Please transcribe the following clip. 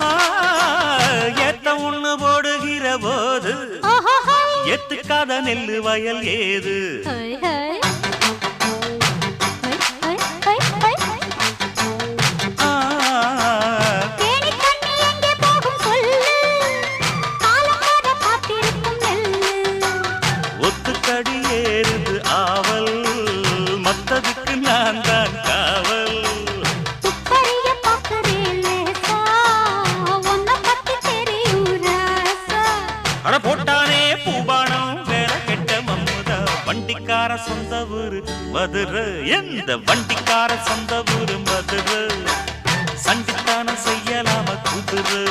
ஆ, ஏத்த ஒண்ணு போடுகிற போது எத்துக்காத நெல்லு வயல் ஏது? ஒத்துக்கடி ஏறுது ஆவல். மத்ததுக்கு நான் தான் அட போட்டானே பூபானம் வேற கெட்ட மம்முதா. வண்டிக்கார சொந்த ஊரு மதுரை. எந்த வண்டிக்கார சொந்த ஊரு மதுரை? சண்டித்தானம் செய்யலாம குதிரை?